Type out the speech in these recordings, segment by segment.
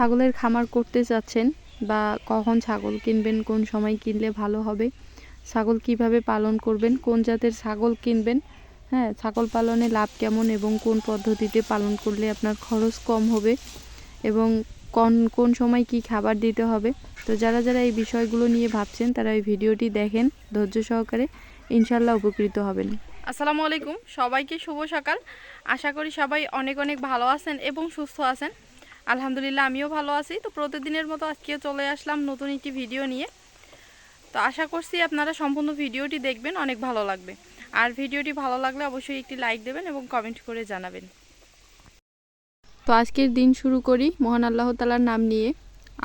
ছাগলের খামার করতে চাচ্ছেন বা কখন ছাগল কিনবেন, কোন সময় কিনলে ভালো হবে, ছাগল কীভাবে পালন করবেন, কোন জাতের ছাগল কিনবেন হ্যাঁ ছাগল পালনে লাভ কেমন এবং কোন পদ্ধতিতে পালন করলে আপনার খরচ কম হবে এবং কোন কোন সময় কি খাবার দিতে হবে। তো যারা যারা এই বিষয়গুলো নিয়ে ভাবছেন, তারা এই ভিডিওটি দেখেন, ধৈর্য সহকারে ইনশাল্লাহ উপকৃত হবেন। আসসালামু আলাইকুম, সবাইকে শুভ সকাল। আশা করি সবাই অনেক অনেক ভালো আছেন এবং সুস্থ আছেন। আলহামদুলিল্লাহ আমিও ভালো আছি। তো প্রতিদিনের মতো আজকেও চলে আসলাম নতুন একটি ভিডিও নিয়ে। তো আশা করছি আপনারা সম্পূর্ণ ভিডিওটি দেখবেন, অনেক ভালো লাগবে। আর ভিডিওটি ভালো লাগলে অবশ্যই একটি লাইক দেবেন এবং কমেন্ট করে জানাবেন। তো আজকের দিন শুরু করি মহান আল্লাহ তালার নাম নিয়ে,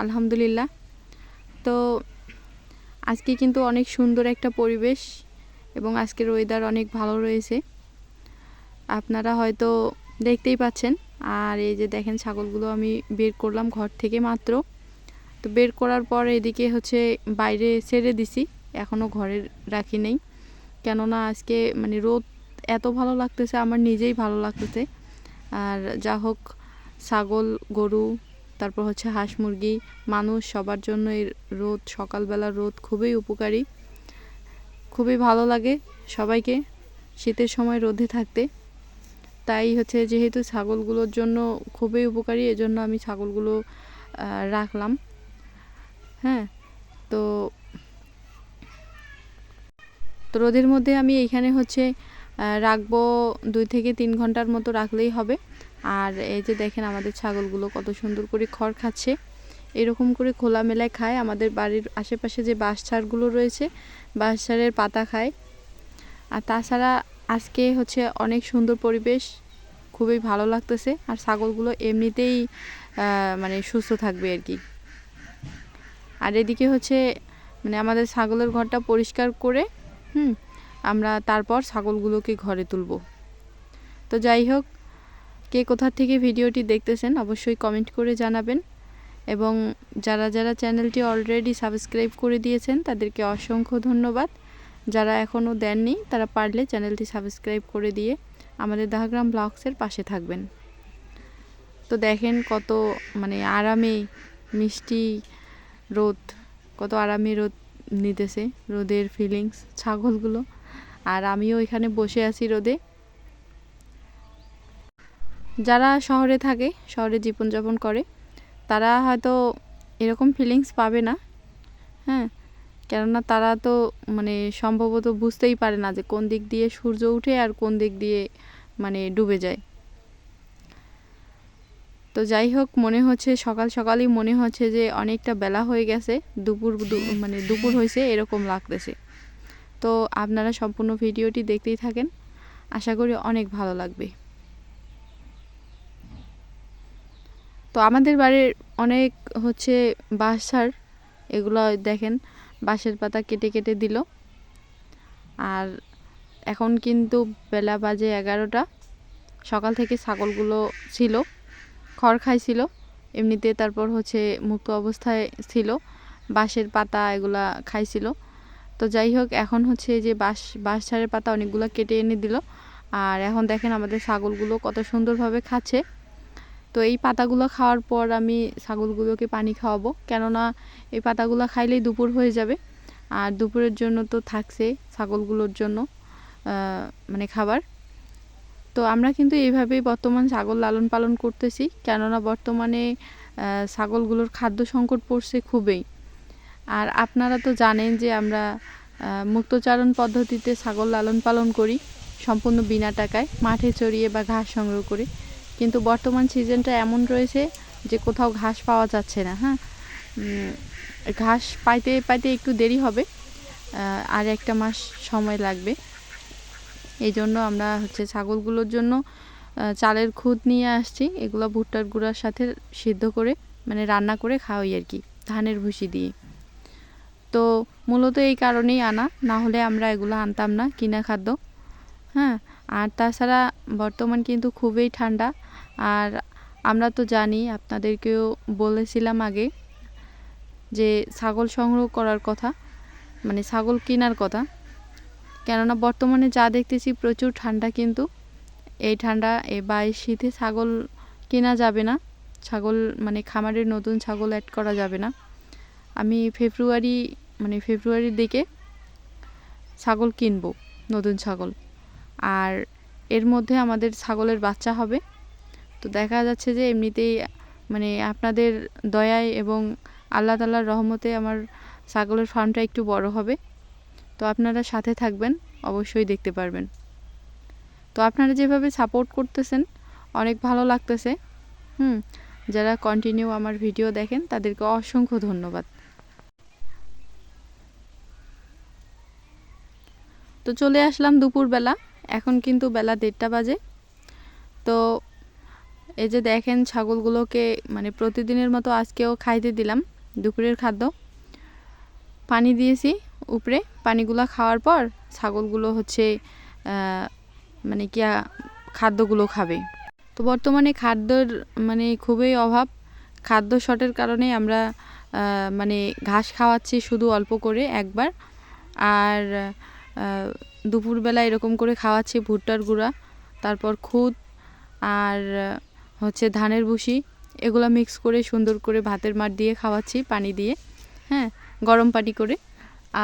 আলহামদুলিল্লাহ। তো আজকে কিন্তু অনেক সুন্দর একটা পরিবেশ এবং আজকের ওয়েদার অনেক ভালো রয়েছে। আপনারা হয়তো দেখতেই পাচ্ছেন আর এই যে দেখেন ছাগলগুলো আমি বের করলাম ঘর থেকে মাত্র। তো বের করার পর এদিকে হচ্ছে বাইরে ছেড়ে দিছি এখনও ঘরে রাখি নেই। কেননা আজকে মানে রোদ এত ভালো লাগতেছে, আমার নিজেই ভালো লাগতেছে। আর যা হোক, ছাগল, গরু, তারপর হচ্ছে হাঁস মুরগি, মানুষ সবার জন্য এই রোদ, সকালবেলা রোদ খুবই উপকারী। খুবই ভালো লাগে সবাইকে, শীতের সময় রোদে থাকতে। তাই হচ্ছে যেহেতু ছাগলগুলোর জন্য খুবই উপকারী, এজন্য আমি ছাগলগুলো রাখলাম। হ্যাঁ তো তো রোদের মধ্যে আমি এইখানে হচ্ছে রাখব দুই থেকে তিন ঘণ্টার মতো রাখলেই হবে। আর এই যে দেখেন আমাদের ছাগলগুলো কত সুন্দর করে খড় খাচ্ছে। এরকম করে খোলামেলায় খায়। আমাদের বাড়ির আশেপাশে যে বাঁশঝাড়গুলো রয়েছে, বাঁশঝাড়ের পাতা খায়। আর তাছাড়া আজকে হচ্ছে অনেক সুন্দর পরিবেশ, খুবই ভালো লাগতেছে, আর ছাগলগুলো এমনিতেই মানে সুস্থ থাকবে আর কি। আর এদিকে হচ্ছে মানে আমাদের ছাগলের ঘরটা পরিষ্কার করে, হুম, আমরা তারপর ছাগলগুলোকে ঘরে তুলব। তো যাই হোক, কে কোথা থেকে ভিডিওটি দেখতেছেন অবশ্যই কমেন্ট করে জানাবেন। এবং যারা যারা চ্যানেলটি অলরেডি সাবস্ক্রাইব করে দিয়েছেন, তাদেরকে অসংখ্য ধন্যবাদ। যারা এখনও দেননি, তারা পারলে চ্যানেলটি সাবস্ক্রাইব করে দিয়ে আমাদের দাহাগ্রাম ব্লগসের পাশে থাকবেন। তো দেখেন কত মানে আরামে মিষ্টি রোদ, কত আরামে রোদ নিতেছে, রোদের ফিলিংস ছাগলগুলো। আর আমিও এখানে বসে আছি রোদে। যারা শহরে থাকে, শহরে জীবনযাপন করে, তারা হয়তো এরকম ফিলিংস পাবে না হ্যাঁ? কেননা তারা তো মানে সম্ভবত বুঝতেই পারে না যে কোন দিক দিয়ে সূর্য উঠে আর কোন দিক দিয়ে মানে ডুবে যায়। তো যাই হোক, মনে হচ্ছে, সকাল সকালই মনে হচ্ছে যে অনেকটা বেলা হয়ে গেছে। দুপুর মানে দুপুর হয়েছে, এরকম লাগতেছে। তো আপনারা সম্পূর্ণ ভিডিওটি দেখতেই থাকেন। আশা করি অনেক ভালো লাগবে। তো আমাদের বাড়ির অনেক হচ্ছে বাসার এগুলো দেখেন। বাঁশের পাতা কেটে কেটে দিল। আর এখন কিন্তু বেলা বাজে এগারোটা। সকাল থেকে ছাগলগুলো ছিল, খড় খাইছিল, এমনিতে তারপর হচ্ছে মুক্ত অবস্থায় ছিল, বাঁশের পাতা এগুলা খাইছিল। তো যাই হোক, এখন হচ্ছে যে বাঁশ বাঁশ ছাড়ের পাতা অনেকগুলো কেটে এনে দিল। আর এখন দেখেন আমাদের ছাগলগুলো কত সুন্দরভাবে খাচ্ছে। তো এই পাতাগুলো খাওয়ার পর আমি ছাগলগুলোকে পানি খাওয়াবো। কেননা এই পাতাগুলো খাইলেই দুপুর হয়ে যাবে। আর দুপুরের জন্য তো থাকছে ছাগলগুলোর জন্য মানে খাবার। তো আমরা কিন্তু এইভাবেই বর্তমান ছাগল লালন পালন করতেছি। কেননা বর্তমানে ছাগলগুলোর খাদ্য সংকট পড়ছে খুবই। আর আপনারা তো জানেন যে আমরা মুক্তচারণ পদ্ধতিতে ছাগল লালন পালন করি, সম্পূর্ণ বিনা টাকায়, মাঠে চড়িয়ে বা ঘাস সংগ্রহ করে। কিন্তু বর্তমান সিজনটা এমন রয়েছে যে কোথাও ঘাস পাওয়া যাচ্ছে না হ্যাঁ? ঘাস পাইতে পাইতে একটু দেরি হবে আর একটা মাস সময় লাগবে। এই জন্য আমরা হচ্ছে ছাগলগুলোর জন্য চালের খুদ নিয়ে আসছি, এগুলো ভুট্টার গুঁড়ার সাথে সিদ্ধ করে মানে রান্না করে খাওয়াই আর কি, ধানের ভুসি দিয়ে। তো মূলত এই কারণেই আনা, না হলে আমরা এগুলো আনতাম না, কিনা খাদ্য হ্যাঁ? আর তাছাড়া বর্তমান কিন্তু খুবই ঠান্ডা আর আমরা তো জানি, আপনাদেরকেও বলেছিলাম আগে যে ছাগল সংগ্রহ করার কথা মানে ছাগল কেনার কথা। কেননা বর্তমানে যা দেখতেছি প্রচুর ঠান্ডা কিন্তু। এই ঠান্ডা বা এই শীতে ছাগল কেনা যাবে না। ছাগল মানে খামারের নতুন ছাগল অ্যাড করা যাবে না। আমি ফেব্রুয়ারি মানে ফেব্রুয়ারির দিকে ছাগল কিনবো, নতুন ছাগল। আর এর মধ্যে আমাদের ছাগলের বাচ্চা হবে। তো দেখা যাচ্ছে যে এমনিতেই মানে আপনাদের দয়ায় এবং আল্লাহ তালার রহমতে আমার ছাগলের ফার্মটা একটু বড় হবে। তো আপনারা সাথে থাকবেন, অবশ্যই দেখতে পারবেন। তো আপনারা যেভাবে সাপোর্ট করতেছেন, অনেক ভালো লাগতেছে। হুম, যারা কন্টিনিউ আমার ভিডিও দেখেন, তাদেরকে অসংখ্য ধন্যবাদ। তো চলে আসলাম দুপুরবেলা, এখন কিন্তু বেলা দেড়টা বাজে। তো এই যে দেখেন ছাগলগুলোকে মানে প্রতিদিনের মতো আজকেও খাইতে দিলাম, দুপুরের খাদ্য। পানি দিয়েছি উপরে, পানিগুলো খাওয়ার পর ছাগলগুলো হচ্ছে মানে কি খাদ্যগুলো খাবে। তো বর্তমানে খাদ্যর মানে খুবই অভাব। খাদ্য শটের কারণে আমরা মানে ঘাস খাওয়াচ্ছি শুধু অল্প করে একবার। আর দুপুরবেলা এরকম করে খাওয়াচ্ছি ভুট্টার গুঁড়া, তারপর খুদ, আর হচ্ছে ধানের ভুসি, এগুলো মিক্স করে সুন্দর করে ভাতের মাঠ দিয়ে খাওয়াচ্ছি, পানি দিয়ে হ্যাঁ গরম পানি করে।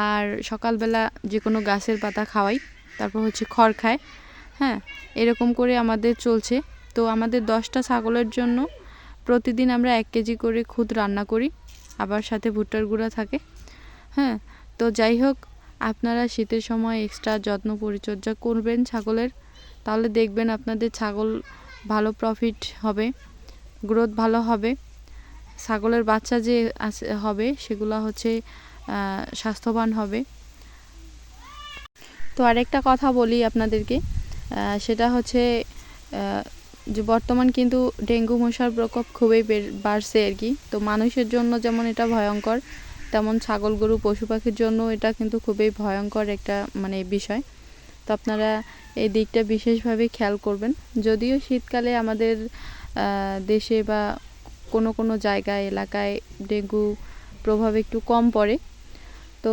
আর সকালবেলা যে কোনো গাছের পাতা খাওয়াই, তারপর হচ্ছে খড় খায় হ্যাঁ এরকম করে আমাদের চলছে। তো আমাদের দশটা ছাগলের জন্য প্রতিদিন আমরা এক কেজি করে খুদ রান্না করি, আবার সাথে ভুট্টার গুঁড়া থাকে হ্যাঁ। তো যাই হোক, আপনারা শীতের সময় এক্সট্রা যত্ন পরিচর্যা করবেন ছাগলের, তাহলে দেখবেন আপনাদের ছাগল ভালো প্রফিট হবে গ্রোথ ভালো হবে। ছাগলের বাচ্চা যে আছে, হবে, সেগুলো হচ্ছে স্বাস্থ্যবান হবে। তো আরেকটা কথা বলি আপনাদেরকে সেটা হচ্ছে যে বর্তমান কিন্তু ডেঙ্গু মশার প্রকোপ খুবই বেড়- বাড়ছে আর কি। তো মানুষের জন্য যেমন এটা ভয়ঙ্কর, তেমন ছাগল, গরু, পশু পাখির জন্য এটা কিন্তু খুবই ভয়ঙ্কর একটা মানে বিষয়। তো আপনারা এই দিকটা বিশেষভাবে খেয়াল করবেন। যদিও শীতকালে আমাদের দেশে বা কোনো কোনো জায়গায়, এলাকায় ডেঙ্গু প্রভাব একটু কম পড়ে। তো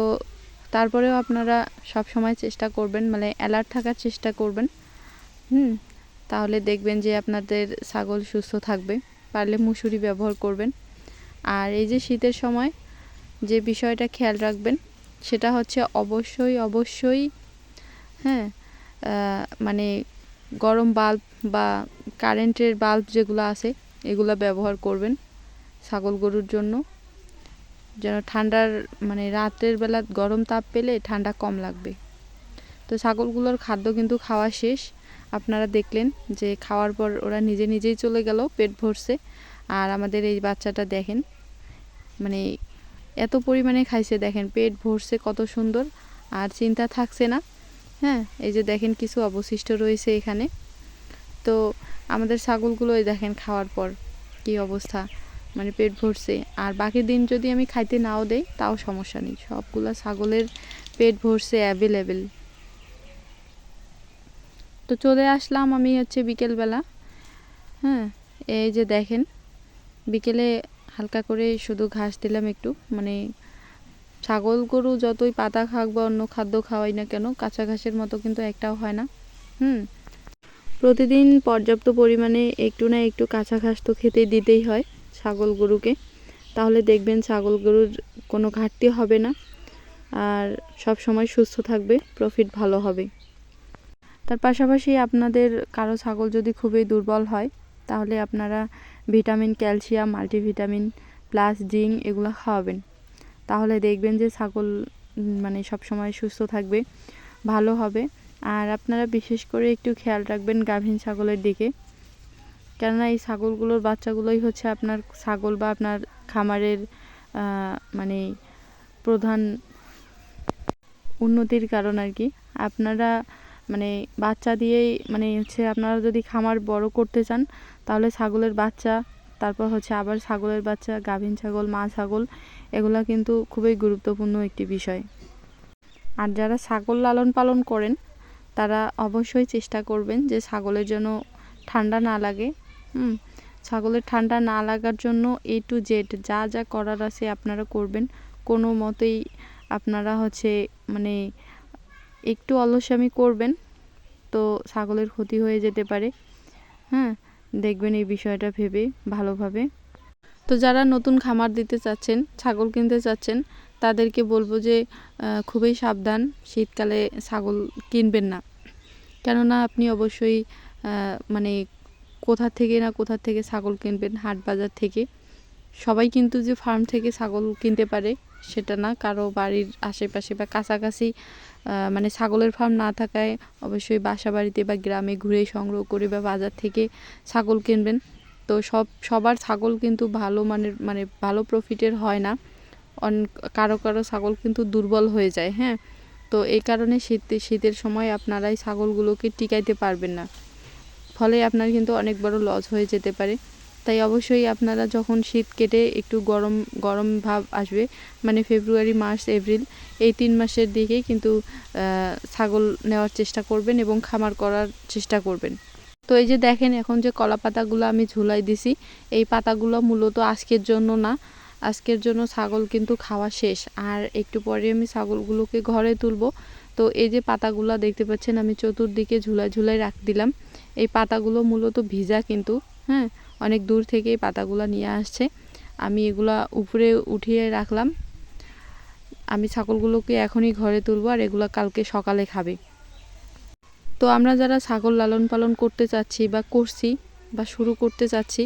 তারপরেও আপনারা সব সময় চেষ্টা করবেন মানে অ্যালার্ট থাকার চেষ্টা করবেন। হুম, তাহলে দেখবেন যে আপনাদের ছাগল সুস্থ থাকবে, পারলে মুসুরি ব্যবহার করবেন। আর এই যে শীতের সময় যে বিষয়টা খেয়াল রাখবেন, সেটা হচ্ছে অবশ্যই অবশ্যই হ্যাঁ মানে গরম বাল্ব বা কারেন্টের বাল্ব যেগুলো আছে, এগুলো ব্যবহার করবেন ছাগল গরুর জন্য। যেন ঠান্ডার মানে রাতের বেলা গরম তাপ পেলে ঠান্ডা কম লাগবে। তো ছাগলগুলোর খাদ্য কিন্তু খাওয়া শেষ। আপনারা দেখলেন যে খাওয়ার পর ওরা নিজে নিজেই চলে গেল, পেট ভরছে। আর আমাদের এই বাচ্চাটা দেখেন মানে এত পরিমাণে খাইছে, দেখেন পেট ভরছে কত সুন্দর। আর চিন্তা থাকছে না হ্যাঁ এই যে দেখেন কিছু অবশিষ্ট রয়েছে এখানে। তো আমাদের ছাগলগুলো এই দেখেন খাওয়ার পর কি অবস্থা মানে পেট ভরছে। আর বাকি দিন যদি আমি খাইতে নাও দেই, তাও সমস্যা নেই। সবগুলো ছাগলের পেট ভরছে অ্যাভেলেবেল তো চলে আসলাম আমি হচ্ছে বিকেলবেলা। হ্যাঁ এই যে দেখেন, বিকেলে হালকা করে শুধু ঘাস দিলাম একটু মানে ছাগল গরু যতই পাতা খাক বা অন্য খাদ্য খাওয়াই না কেন, কাঁচা ঘাসের মতো কিন্তু একটাও হয় না। হুম? প্রতিদিন পর্যাপ্ত পরিমাণে একটু না একটু কাঁচা ঘাস তো খেতে দিতেই হয় ছাগল গরুকে। তাহলে দেখবেন ছাগল গরুর কোনো ঘাটতি হবে না আর সব সময় সুস্থ থাকবে প্রফিট ভালো হবে। তার পাশাপাশি আপনাদের কারও ছাগল যদি খুবই দুর্বল হয়, তাহলে আপনারা vitamin, calcium, multivitamin plus zinc এগুলো খাওয়াবেন। তাহলে দেখবেন যে ছাগল মানে সব সময় সুস্থ থাকবে, ভালো হবে। আর আপনারা বিশেষ করে একটু খেয়াল রাখবেন গাভীন ছাগলের দিকে। কেননা এই ছাগলগুলোর বাচ্চাগুলোই হচ্ছে আপনার ছাগল বা আপনার খামারের মানে প্রধান উন্নতির কারণ আর কি। আপনারা মানে বাচ্চা দিয়েই মানে হচ্ছে আপনারা যদি খামার বড় করতে চান, তাহলে ছাগলের বাচ্চা, তারপর হচ্ছে আবার ছাগলের বাচ্চা গাভীন ছাগল, মা ছাগল এগুলা কিন্তু খুবই গুরুত্বপূর্ণ একটি বিষয়। আর যারা ছাগল লালন পালন করেন, তারা অবশ্যই চেষ্টা করবেন যে ছাগলের জন্য ঠান্ডা না লাগে। হুম, ছাগলের ঠান্ডা না লাগার জন্য এ টু জেড যা যা করার আছে আপনারা করবেন। কোনো মতেই আপনারা হচ্ছে মানে একটু অলসামি করবেন তো ছাগলের ক্ষতি হয়ে যেতে পারে। হ্যাঁ দেখবেন এই বিষয়টা ভেবে ভালোভাবে। তো যারা নতুন খামার দিতে চাচ্ছেন, ছাগল কিনতে চাচ্ছেন, তাদেরকে বলব যে খুবই সাবধান। শীতকালে ছাগল কিনবেন না। কেননা আপনি অবশ্যই মানে কোথা থেকে না কোথা থেকে ছাগল কিনবেন, হাট বাজার থেকে। সবাই কিন্তু যে ফার্ম থেকে ছাগল কিনতে পারে, সেটা না। কারও বাড়ির আশেপাশে বা কাছাকাছি মানে ছাগলের ফার্ম না থাকায় অবশ্যই বাসা বাড়িতে বা গ্রামে ঘুরে সংগ্রহ করে বা বাজার থেকে ছাগল কিনবেন। তো সব, সবার ছাগল কিন্তু ভালো মানের মানে ভালো প্রফিটের হয় না। অন, কারও কারও ছাগল কিন্তু দুর্বল হয়ে যায় হ্যাঁ? তো এই কারণে শীত, শীতের সময় আপনারা এই ছাগলগুলোকে টিকাইতে পারবেন না। ফলে আপনার কিন্তু অনেক বড় লস হয়ে যেতে পারে। তাই অবশ্যই আপনারা যখন শীত কেটে একটু গরম গরম ভাব আসবে মানে ফেব্রুয়ারি মার্চ এপ্রিল এই তিন মাসের দিকে কিন্তু ছাগল নেওয়ার চেষ্টা করবেন এবং খামার করার চেষ্টা করবেন। তো এই যে দেখেন এখন যে কলা পাতাগুলো আমি ঝুলাই দিছি, এই পাতাগুলো মূলত আজকের জন্য না, আজকের জন্য ছাগল কিন্তু খাওয়া শেষ। আর একটু পরে আমি ছাগলগুলোকে ঘরে তুলব। তো এই যে পাতাগুলো দেখতে পাচ্ছেন, আমি চতুর্দিকে ঝুলাই ঝুলাই রাখ দিলাম। এই পাতাগুলো মূলত ভিজা কিন্তু হ্যাঁ অনেক দূর থেকে এই পাতাগুলো নিয়ে আসছে। আমি এগুলা উপরে উঠিয়ে রাখলাম। আমি ছাগলগুলোকে এখনই ঘরে তুলবো আর এগুলো কালকে সকালে খাবে। তো আমরা যারা ছাগল লালন পালন করতে চাচ্ছি বা করছি বা শুরু করতে চাচ্ছি,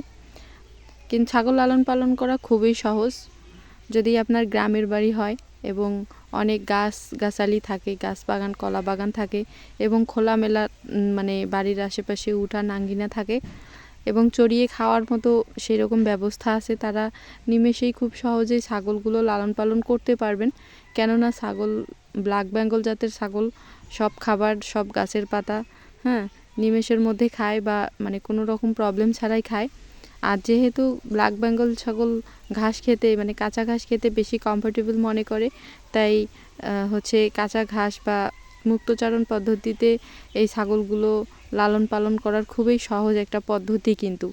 কিন্তু ছাগল লালন পালন করা খুবই সহজ। যদি আপনার গ্রামের বাড়ি হয় এবং অনেক গাছ গাছালি থাকে, গাছ বাগান, কলা বাগান থাকে এবং খোলামেলা মানে বাড়ির আশেপাশে উঠা নাঙ্গিনা থাকে এবং চড়িয়ে খাওয়ার মতো সেই রকম ব্যবস্থা আছে, তারা নিমেষেই খুব সহজেই ছাগলগুলো লালন পালন করতে পারবেন। কেননা ছাগল ব্ল্যাক বেঙ্গল জাতের ছাগল, সব খাবার, সব গাছের পাতা হ্যাঁ নিমেষের মধ্যে খায় বা মানে কোনো রকম প্রবলেম ছাড়াই খায়। আর যেহেতু ব্ল্যাক বেঙ্গল ছাগল ঘাস খেতে মানে কাঁচা ঘাস খেতে বেশি কমফোর্টেবল মনে করে, তাই হচ্ছে কাঁচা ঘাস বা মুক্তচারণ পদ্ধতিতে এই ছাগলগুলো লালন পালন করার খুবই সহজ একটা পদ্ধতি কিন্তু।